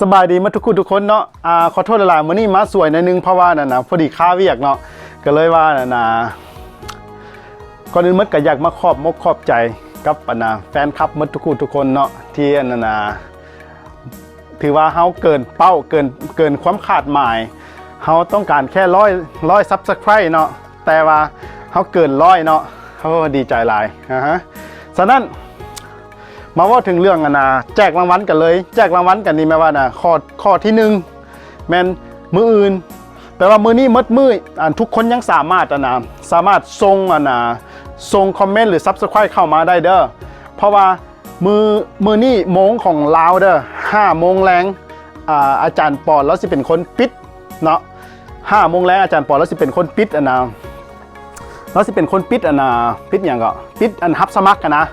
สบายดีมาทุกคนทุกคนเนาะอ่าขอโทษหลายๆมื้อนี้มาสวยหนอยนึงเพราะว่านั่นนะพอดีค่าเวียกเนาะก็เลยว่านั่นนะก่อนอื่นหมดก็อยากมาขอบมกขอบใจกับอันนะแฟนคลับหมดทุกคนทุกคนเนาะที่นนั้นะถือว่าเฮาเกินเป้าเกินเกินความคาดหมายเฮาต้องการแค่ร้อยร้อยซับสไครต์เนาะแต่ว่าเฮาเกินร้อยเนาะเขาดีใจหลายนะฮะฉะนั้น มาว่าถึงเรื่องอะนะแจกรางวัลกันเลย แจกรางวัลกันนี่แม่ว่านะข้อข้อที่หนึ่งแมนมืออื่นแปลว่ามือนี้มดมืออ่านทุกคนยังสามารถอะนะสามารถส่งอะนะส่งคอมเมนต์หรือซับสไครต์เข้ามาได้เด้อเพราะว่ามือมือนี่โมงของลาวเด้อห้าโมงแรงอ่าอาจารย์ปอนแล้วสิเป็นคนปิดเนาะห้าโมงแรงอาจารย์ปอนแล้วสิเป็นคนปิดอะนะแล้วสิเป็นคนปิดอะนะปิดอย่างก็ปิดอันฮับสมัครกันนะ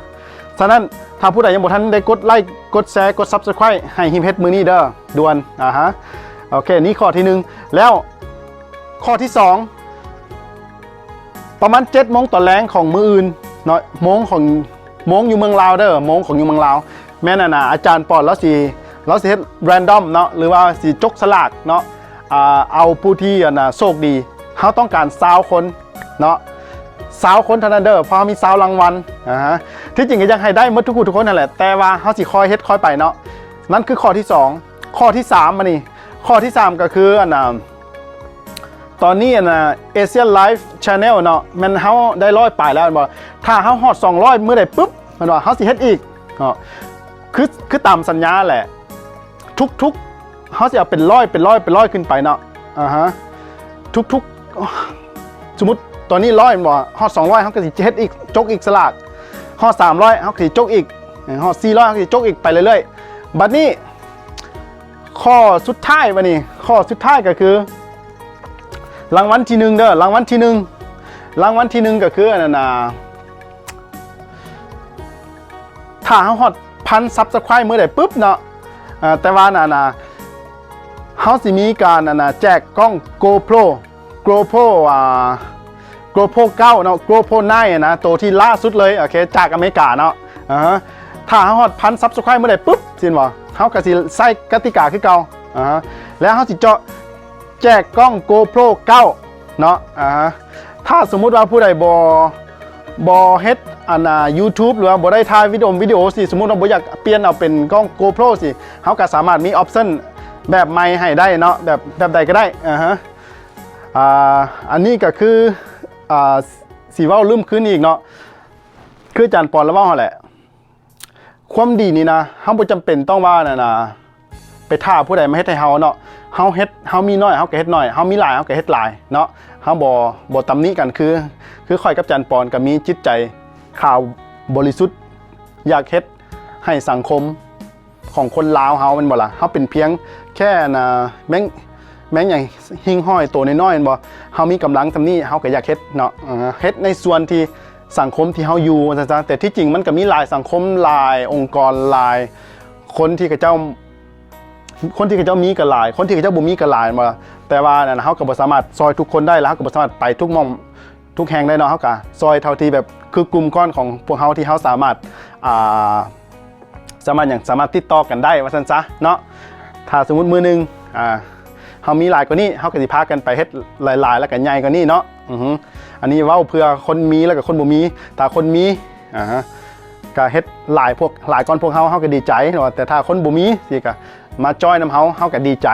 ฉะนั้น ถ้าผู้ใดยังบ่ทันได้กดไลค์กดแชร์กด Subscribe ให้ฮิมเฮดมือนี้เด้อด่วนอ่าฮะโอเคนี่ข้อที่หนึ่งแล้วข้อที่สองประมาณ7โมงต่อแรงของมืออื่นเนาะโมงของโมงอยู่เมืองลาวเด้อโมงของอยู่เมืองลาวแม่น่ะนะอาจารย์ปอดแล้วสิแล้วสิเฮ็ดแรนดอมเนาะหรือว่าสิจกสลากเนาะเอาผู้ที่นะโชคดีเขาต้องการซาวคนเนาะ สาวคนทนนเดอร์พราะเขามีสาวรางวัลอ่าฮะที่จริงก็ยังให้ได้หมดทุกคนทุกคนนั่นแหละแต่ว่าเขาสิคอยเฮ็ดคอยไปเนาะนั่นคือข้อที่ 2 ข้อที่3มานี่ข้อที่ 3 ก็คืออันน่ะตอนนี้อันน่ะเอเชียนไลฟ์ชาแนลเนาะมันเขาได้ร้อยปลายแล้วมันบอกถ้าเขาฮอด200เมื่อใดปุ๊บมันบอกเขาสิเฮ็ดอีกเนาะคือคือตามสัญญาแหละ ทุกๆเขาจะเอาเป็นร้อยเป็นร้อยเป็นร้อยขึ้นไปเนาะอ่าฮะทุกๆสมมติ ตอนนี้ร้อยบ่ฮอดสองร้อยเขาก็สิเฮ็ดอีกจกอีกสลากฮอดสามร้อยเขาก็สิจกอีกฮอดสี่ร้อยเขาก็สิจกอีกไปเรื่อยๆบัดนี้ ข้อสุดท้ายมานี่ข้อสุดท้ายก็คือ รางวัลที่หนึ่งเด้อรางวัลที่หนึ่งรางวัลที่หนึ่งก็คืออันนั้นนะถ้าเขาฮอดพันซับสไครต์เมื่อใดปุ๊บเนาะแต่ว่าน่ะนะเขาสิมีการอันนะแจกกล้อง GoPro GoPro อ่า GoPro 9เนาะ GoPro 9อะนะตัวที่ล่าสุดเลยโอเคจากอเมริกาเนาะอ่าถ้าเขาฮอดพันซับสไครต์เมื่อไหร่ปุ๊บสินบ่เขาก็สิใส่กติกาคือเก่าอ่าแล้วเขาสิเจาะแจกกล้อง GoPro 9เนาะอ่าถ้าสมมุติว่าผู้ใดบ่บ่เฮดอันน่ะ YouTube หรือว่าบ่ได้ถ่ายวิดีโอวิดีโอสิสมมุติว่าบ่อยากเปลี่ยนเอาเป็นกล้อง GoPro สิเขาก็สามารถมีออปชั่นแบบใหม่ให้ได้เนาะแบบแบบใดก็ได้อ่าฮะอ่าอันนี้ก็คือ อ่าสีว่าลืมขึ้นอีกเนาะคืออาจารย์ปอนแล้วว่าเขาแหละ ความดีนี่นะเฮาบ่จำเป็นต้องว่านะนะไปท่าผู้ใดมาเฮ็ดให้เฮาเนาะเฮาเฮ็ดเฮามีน้อยเฮาก็เฮ็ดน้อยเฮามีหลายเฮาก็เฮ็ดหลายเนาะเฮาบ่บ่ตำหนิกันคือ คือข่อยกับจารย์ปอนก็มีจิตใจข่าวบริสุทธิ์ อยากเฮ็ดให้สังคมของคนลาวเฮามันบ่ล่ะเฮาเป็นเพียงแค่นะแม่ง แม้งอย่างหิ่งห้อยตัวน้อยๆบ่เฮามีกำลังทำนี่เฮาก็อยากเฮ็ดเนาะเฮ็ดในส่วนที่สังคมที่เฮาอยู่ว่าซั่นๆแต่ที่จริงมันก็มีหลายสังคมหลาย องค์กรหลาย คนที่เขาเจ้า คนที่เขาเจ้ามีก็หลาย คนที่เขาเจ้าบ่มีก็หลายมาแต่ว่านั่นนะเฮาก็บ่สามารถซอยทุกคนได้แล้วเฮาก็บ่สามารถไปทุกหม่อมทุกแห่งได้เนาะเฮาก็ซอยเท่าที่แบบคือกลุ่มก้อนของพวกเฮาที่เฮาสามารถอ่าสามารถอย่างสามารถติดต่อกันได้ว่าซั่นซะเนาะถ้าสมมุติมือหนึงอ่า เฮามีหลายกว่านี้เฮาก็สิพากันไปเฮ็ดหลาย ๆ แล้วก็ใหญ่กว่านี้เนาะอือฮึอันนี้เว้าเพื่อคนมีแล้วก็คนบ่มีถ้าคนมีอ่าฮะก็เฮ็ดหลายพวกหลายก้อนพวกเฮาเฮาก็ดีใจเนาะแต่ถ้าคนบ่มีสิก็มาจอยนํเฮาเฮาก็ดีใจ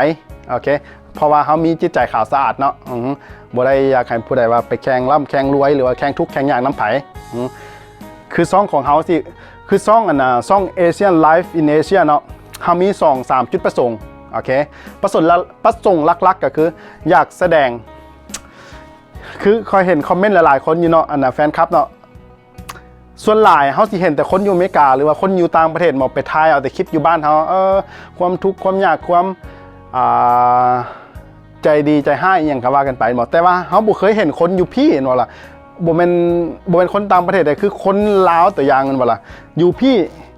โอเคเพราะว่าเฮามีจิตใจขาวสะอาดเนาะอือบ่ได้อยากให้ผู้ใดว่าไปแข่งร่ำแข่งรวยหรือว่าแข่งทุกข์แข่งยากน้ำไผอือคือซ่องของเขาสิคือซ่องอันน่ะซ่อง Asian Life in Asia เนาะเขามีสองสามจุดประสงค์ โอเคประสงค์ประสงค์ลักๆ ก็คือ อยากแสดง คือคอยเห็นคอมเมนต์หลายๆ คนอยู่เนาะอันน่ะแฟนคลับเนาะส่วนหลายเขาสิเห็นแต่คนอยู่อเมริกา หรือว่าคนอยู่ต่างประเทศหมาไปถ่ายเอาแต่คลิปอยู่บ้านเขาเออความทุกข์ความยากความาใจดีใจให้อย่างก็ว่ากันไปหมดแต่ว่าเขาบ่เคยเห็นคนอยู่พี่เห็นบ่ล่ะบ่แม่นบ่แม่นคนต่างประเทศแต่คือคนลาวตัวอย่างกันบ่ล่ะอยู่พี่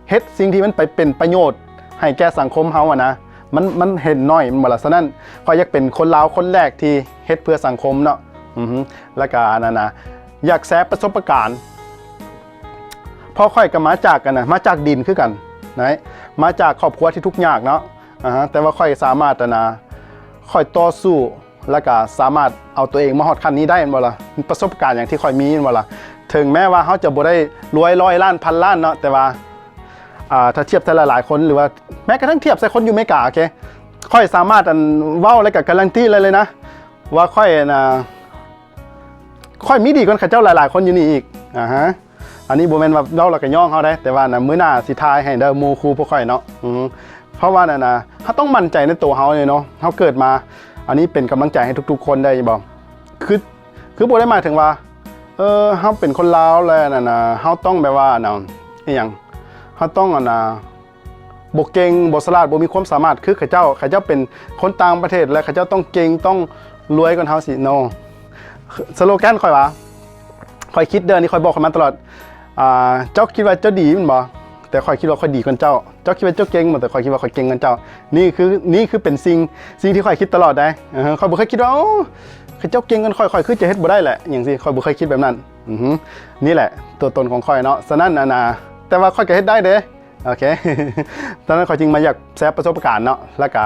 เฮ็ดสิ่งที่มันไปเป็นประโยชน์ ให้แก่สังคมเฮาอะนะ มันมันเห็นน้อยมันบ่ล่ะฉะนั้นก็อยากเป็นคนลาวคนแรกที่เฮ็ดเพื่อสังคมเนาะอือฮึแล้วก็นั่นนะอยากแชร์ประสบการณ์พอค่อยก็มาจากกันนะมาจากดินคือกันนะมาจากครอบครัวที่ทุกข์ยากเนาะอ่าฮะแต่ว่าค่อยสามารถนะค่อยต่อสู้แล้วก็สามารถเอาตัวเองมาฮอดขั้นนี้ได้บ่ล่ะประสบการณ์อย่างที่ค่อยมีแม่บ่ล่ะถึงแม้ว่าเขาจะบ่ได้รวยร้อยล้านพันล้านเนาะแต่ว่า ถ้าเทียบแต่ละหลายๆคนหรือว่าแม้กระทั่งเทียบใส่คนอยู่เมกาโอเคค่อยสามารถอันเว้าและก็การันตีเลยเลยนะ ว่าค่อยนะค่อยมีดีกว่าเขาเจ้าหลาย ๆ คนอยู่นี่อีกอ่าฮะอันนี้โบแมนว่าเราเราก็ย่องเขาได้ แต่ว่านะมื้อหน้าสิทายให้เด้อมูคูพวกข่อยเนาะอืเพราะว่าน่ะนะเขาต้องมั่นใจในตัวเขาเลยเนาะเขาเกิดมา อันนี้เป็นกำลังใจให้ทุก ๆ คนได้บอกคือคือโบได้หมายถึงว่า เออเขาเป็นคนลาวแล้วน่ะนะเขาต้องแบบว่าเนาะอย่าง เขาต้องอะนะบกเก่งบสลาดบมีความสามารถคือเขาเจ้าเขาเจ้าเป็นคนต่างประเทศและเขาเจ้าต้องเก่งต้องรวยกว่าเขาสิโนสโลแกนข่อยว่าคอยคิดเดินนี่คอยบอกเขามาตลอดอ่าเจ้าคิดว่าเจ้าดีมันบ่แต่คอยคิดว่าคอยดีกว่าเจ้า เจ้าคิดว่าเจ้าเก่งหมดแต่คอยคิดว่าคอยเก่งกว่าเจ้า นี่คือนี่คือเป็นสิ่งสิ่งที่คอยคิดตลอดได้อคอยบ่เคยคิดว่าโอ้คือเจ้าเก่งกันคอยคอยคือจะเฮ็ดบ่ได้แหละอย่างสิคอยบ่เคยคิดแบบนั้นอือนี่แหละ ตัวตนของคอยเนาะฉะนั้นนะนะ แต่ว่าคอยก็เฮ็ดได้เด้โอเคตอนนั้นคอจริงมาอยากแชร์ประสบการณ์เนาะแล้วก็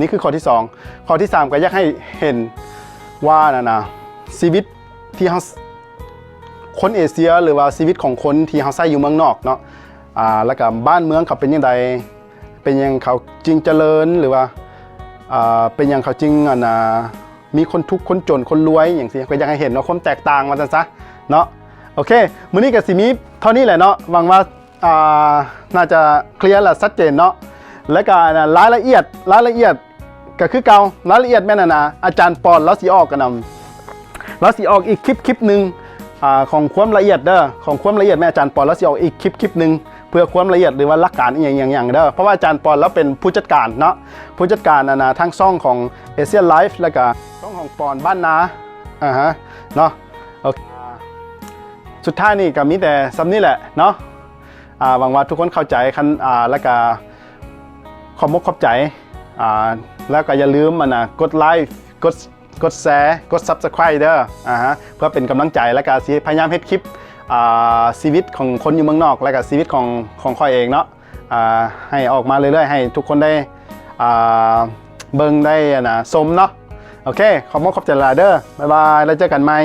นี่คือข้อที่สองข้อที่สามก็อยากให้เห็นว่านะนะชีวิตที่เฮาคนเอเชียหรือว่าชีวิตของคนที่เขาใช้อยู่เมืองนอกเนาะอ่าแล้วก็บ้านเมืองเขาเป็นยังไงเป็นยังเขาจริงเจริญหรือว่าอ่าเป็นยังเขาจริงอะนะมีคนทุกข์คนจนคนรวยอย่างที่ก็อยากให้เห็นเนาะความแตกต่างมาซะเนาะ โอเคมื้อนี้กับสิมีเท่านี้แหละเนาะหวังว่าอ่าน่าจะเคลียร์และชัดเจนเนาะและก็รายละเอียดรายละเอียดก็คือเก่ารายละเอียดแม่นน่ะนะอาจารย์ปอนแล้วสิออกกันนำแล้วสิออกอีกคลิปคลิปหนึ่งอ่าของความละเอียดเด้อของความละเอียดแม่อาจารย์ปอนแล้วสิออกอีกคลิปคลิปหนึ่งเพื่อความละเอียดหรือว่าหลักการอย่างอย่างอย่างเด้อเพราะว่าอาจารย์ปอนแล้วเป็นผู้จัดการเนาะผู้จัดการนะนะทั้งซ่องของเอเชียไลฟ์แล้วก็ซ่องของปอนบ้านนาอ่าฮะเนาะโอเค สุดท้ายนี่ก็มีแต่ซ้ำนี่แหละเนาะอ่าหวังว่าทุกคนเข้าใจคันแล้วก็ขอบมกขอบใจแล้วก็อย่าลืมมันนะกดไลค์กดกดแชร์กด Subscribe เด้ออ่าฮะเพื่อเป็นกำลังใจและก็พยายามเฮ็ดคลิปชีวิตของคนอยู่เมืองนอก และก็ชีวิตของของข้อยเองเนาะให้ออกมาเรื่อยๆ ให้ทุกคนได้เบิ่งได้นะสมเนาะโอเค ขอบมกขอบใจลาเด้อบ๊ายบาย แล้วเจอกันใหม่